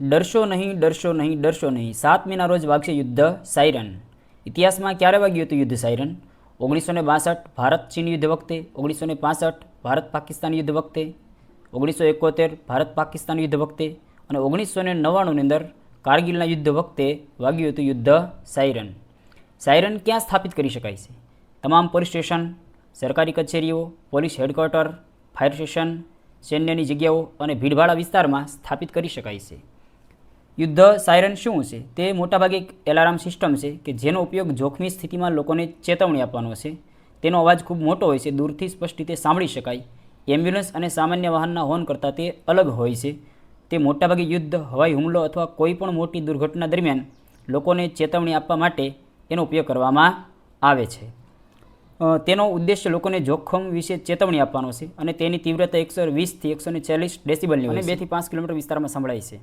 ડરશો નહીં ડરશો નહીં ડરશો નહીં. સાત મેના રોજ વાગશે યુદ્ધ સાયરન. ઇતિહાસમાં ક્યારે વાગ્યું હતું યુદ્ધ સાયરન? ઓગણીસો ને બાસઠ ભારત ચીન યુદ્ધ વખતે ઓગણીસો ને પાસઠ ભારત પાકિસ્તાન યુદ્ધ વખતે, ઓગણીસો એકોતેર ભારત પાકિસ્તાન યુદ્ધ વખતે અને ઓગણીસો ને નવ્વાણુંની અંદર કારગિલના યુદ્ધ વખતે વાગ્યું હતું યુદ્ધ સાયરન. સાયરન ક્યાં સ્થાપિત કરી શકાય છે? તમામ પોલીસ સ્ટેશન, સરકારી કચેરીઓ, પોલીસ હેડક્વાર્ટર, ફાયર સ્ટેશન સૈન્યની જગ્યાઓ અને ભીડભાડા વિસ્તારમાં સ્થાપિત કરી શકાય છે. યુદ્ધ સાયરન શું છે તે મોટાભાગે એક એલાર્મ સિસ્ટમ છે કે જેનો ઉપયોગ જોખમી સ્થિતિમાં લોકોને ચેતવણી આપવાનો છે તેનો અવાજ ખૂબ મોટો હોય છે દૂરથી સ્પષ્ટ રીતે સાંભળી શકાય. એમ્બ્યુલન્સ અને સામાન્ય વાહનના હોર્ન કરતાં તે અલગ હોય છે. તે મોટાભાગે યુદ્ધ હવાઈ હુમલો અથવા કોઈપણ મોટી દુર્ઘટના દરમિયાન લોકોને ચેતવણી આપવા માટે એનો ઉપયોગ કરવામાં આવે છે. તેનો ઉદ્દેશ્ય લોકોને જોખમ વિશે ચેતવણી આપવાનો છે અને તેની તીવ્રતા એકસો વીસથી એકસો ચાલીસ ડેસિબલની અને બેથી પાંચ કિલોમીટર વિસ્તારમાં સંભળાય છે.